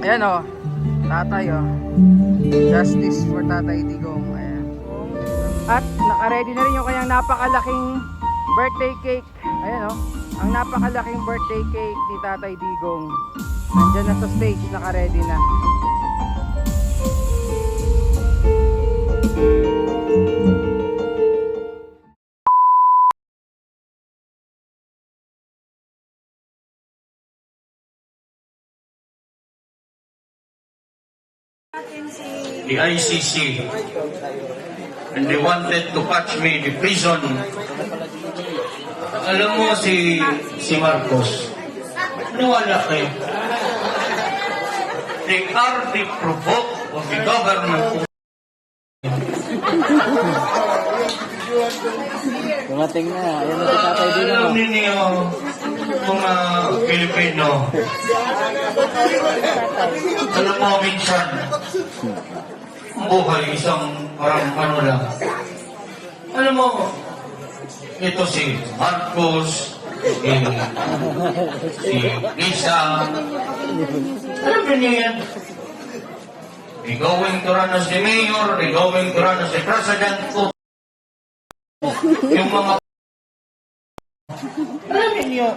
Ayan o. Tatay o. Justice for Tatay Digong. Ayan. At nakaready na rin yung kanyang napakalaking birthday cake. Ayan o. Ang napakalaking birthday cake ni Tatay Digong. Nandyan na sa stage. Nakaready na. The ICC and they wanted to catch me in the prison. Alam mo si si Marcos, nawala kayo. They are the provoke of the government. Dumating na. Ayan na si Tatay Alam ninyo, mga Pilipino, alam mo minsan, buhay isang parang ano lang. Alam mo, ito si Marcos, si, si Lisa, alam niyo yan. To run as the mayor, to run as the president. Yung mga alam niyo,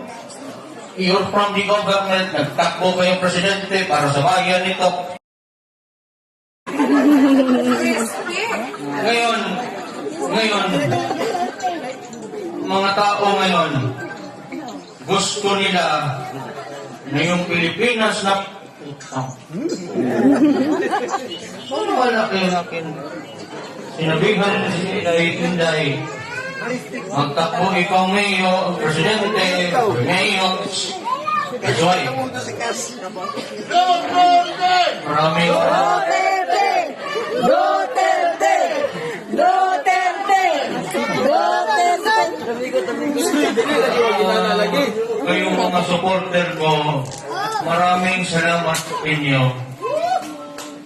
you're from the government, nagtakbo kayong presidente para sa bayan nito. Ngayon, ngayon, mga tao ngayon, gusto nila na yung Pilipinas na kayo natin? Sinabihan si Inday Inday, magtakbo ikaw mayo, presidente, mayo. That's why. Maraming Duterte! Duterte! Duterte! Kayong mga supporter ko, maraming salamat sa inyo.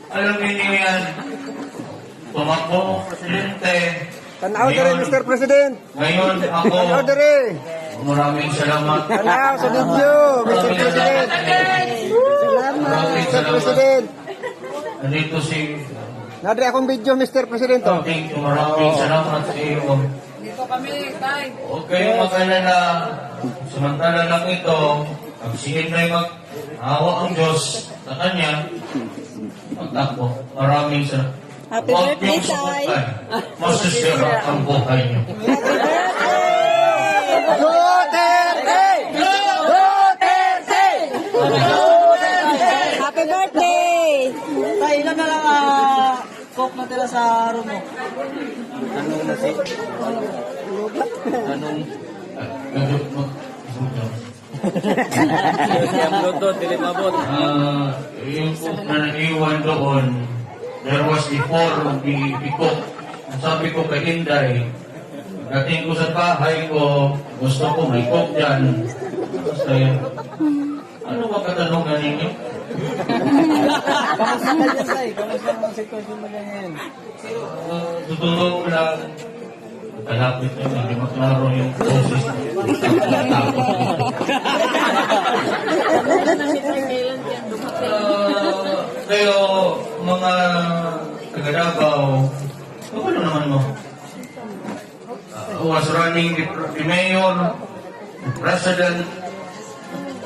Alam niyo yan, tumakbo, presidente. Tanaw dere Mr. President. Ngayon ako, Tanaw dere. maraming salamat. Tanaw sa video, Mr. President. Salamat, Mr. salamat. President. Nandito si Nadre akong video, Mr. President. Oh. Thank you, maraming salamat sa iyo. Dito kami, Tay. Kayong mag-alala. Samantala lang ito, pag sige na mag-awa ang Diyos sa Kanya, magtakbo. Maraming salamat. Happy birthday, Tay. Masisira ang buhay niyo. Duterte! Duterte! Happy birthday! Tay, ilan na lang ah, na tira sa room mo? Ganun mo. Ah, yung cook na naiwan doon, there was before the, the cook. Ang Sabi ko kay Inday, dating ko sa bahay ko, gusto ko may cook dyan. Basta yun. Ano ba katanungan ninyo? Kamusta ka dyan, Tay? Kamusta ang sitwasyon mo ganyan? Uh, tuturo ko lang. Kalapit na hindi maklaro yung boses. Uh, kayo, mga taga-Davao, ano naman mo? Uh, was running the, the mayor, the president,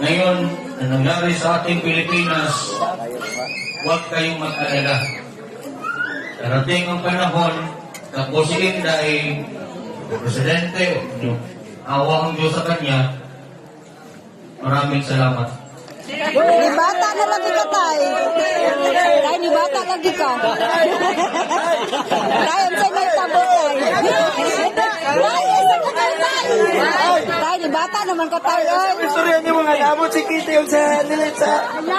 ngayon, na nangyari sa ating Pilipinas, huwag kayong mag-alala. Darating ang panahon, tapos si Inday, Presidente, awa ang Diyos sa Kanya, maraming salamat. Ni bata na lagi ka, Tay. Tay, ni bata lagi ka. Tay, ang sa'yo may tabo, Tay. Tay, ang sa'yo may Tay. Tay, ni bata naman ka, Tay. Ay. Istorya niyo mga labot si Kitty yung sa nilit sa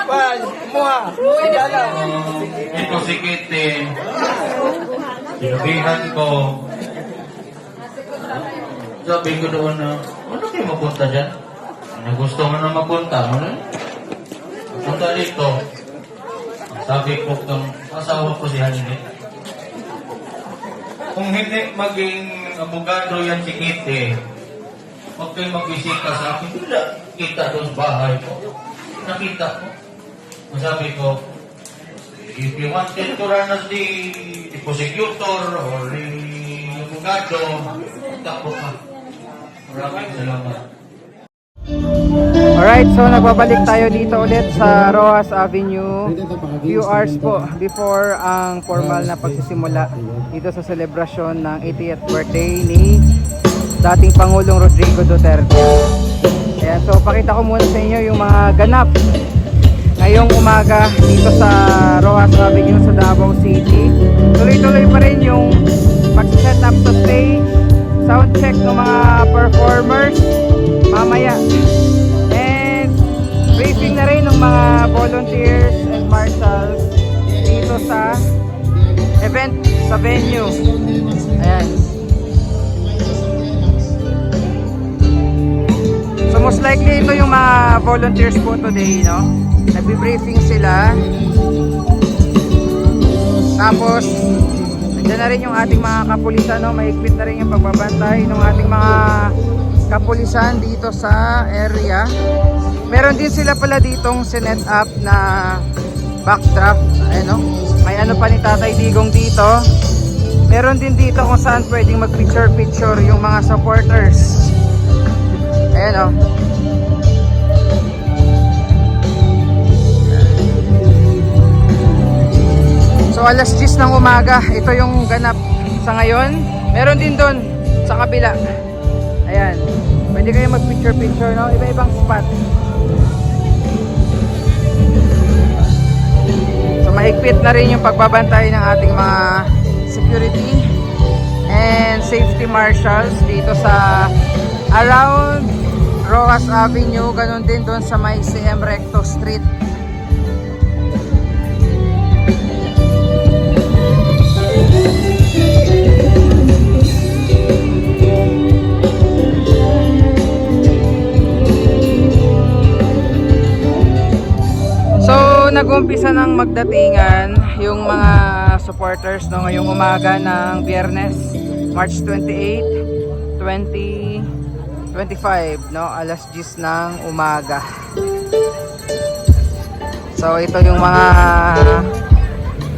pan, muha. Dala. Uh, ito si Kitty, sinabihan ko, sabi ko doon na, ano kayo mapunta dyan? Ano gusto mo na mapunta? Ano? Punta dito. Sabi ko kung asawa ko si Halinit. Kung hindi maging abogado yan si Kitty, huwag kayo magbisita sa akin. Wala kita doon bahay ko. Nakita ko. Sabi ko, if you wanted to run as the, the prosecutor or the abogado, takbo ka. Maraming salamat. Alright, so nagbabalik tayo dito ulit sa Rojas Avenue. Few hours po before ang formal na pagsisimula dito sa selebrasyon ng 80th birthday ni dating Pangulong Rodrigo Duterte. Ayan, so pakita ko muna sa inyo yung mga ganap ngayong umaga dito sa Rojas Avenue sa Davao City. Tuloy-tuloy pa rin yung pag-set up sa stage, sound check ng mga performers mamaya. And briefing na rin ng mga volunteers and marshals dito sa event sa venue. Ayan. Likely ito yung mga volunteers po today, no? Nagbi-briefing sila. Tapos nandiyan na rin yung ating mga kapulisan, no? Mahigpit na rin yung pagbabantay ng ating mga kapulisan dito sa area. Meron din sila pala ditong sinet up na backdrop. Ayan, no? May ano pa ni Tatay Digong dito. Meron din dito kung saan pwedeng mag-picture-picture yung mga supporters. Ayan o. So alas 10 ng umaga, ito yung ganap sa ngayon. Meron din doon sa kabila. Ayan. Pwede kayo mag-picture picture no? Iba-ibang spot. So mahigpit na rin yung pagbabantay ng ating mga security and safety marshals dito sa around Rojas Avenue, ganun din doon sa may CM Recto Street. Nag-umpisa ng magdatingan yung mga supporters no, ngayong umaga ng Biyernes, March 28, 2025, no, alas 10 ng umaga. So, ito yung mga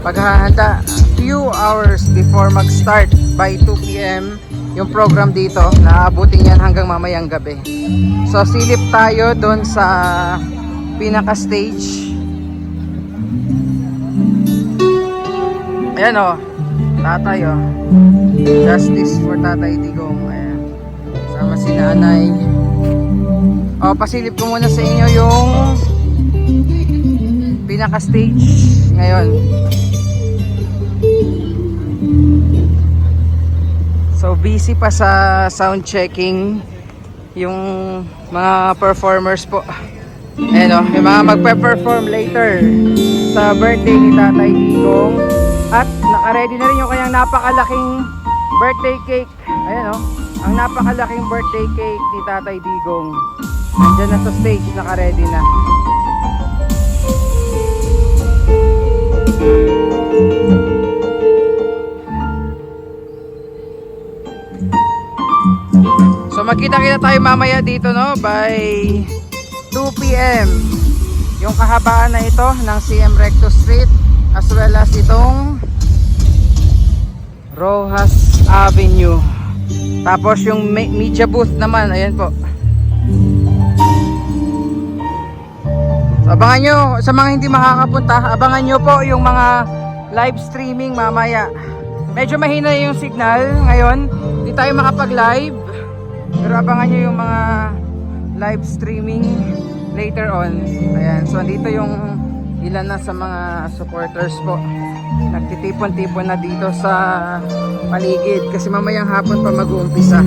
paghahanda few hours before mag-start by 2 p.m. yung program dito. Naabutin yan hanggang mamayang gabi. So, silip tayo doon sa pinaka-stage Ayan o, tatay o. Justice for Tatay Digong. Ayan. Sama si nanay. O, pasilip ko muna sa inyo yung pinaka-stage ngayon. So, busy pa sa sound checking yung mga performers po. Ayan o, yung mga magpe-perform later sa birthday ni Tatay Digong. At naka-ready na rin yung kanyang napakalaking birthday cake. Ayan o, ang napakalaking birthday cake ni Tatay Digong. Nandiyan na sa stage, naka-ready na. Magkita-kita tayo mamaya dito no by 2 p.m. Yung kahabaan na ito ng CM Recto Street as well as itong Rojas Avenue. Tapos yung me- media booth naman, ayan po. So, abangan nyo, sa mga hindi makakapunta, abangan nyo po yung mga live streaming mamaya. Medyo mahina yung signal ngayon, hindi tayo makapag-live. Pero abangan nyo yung mga live streaming later on. Ayan, so andito yung ilan na sa mga supporters po. Nagtitipon-tipon na dito sa paligid kasi mamayang hapon pa mag-uumpisa.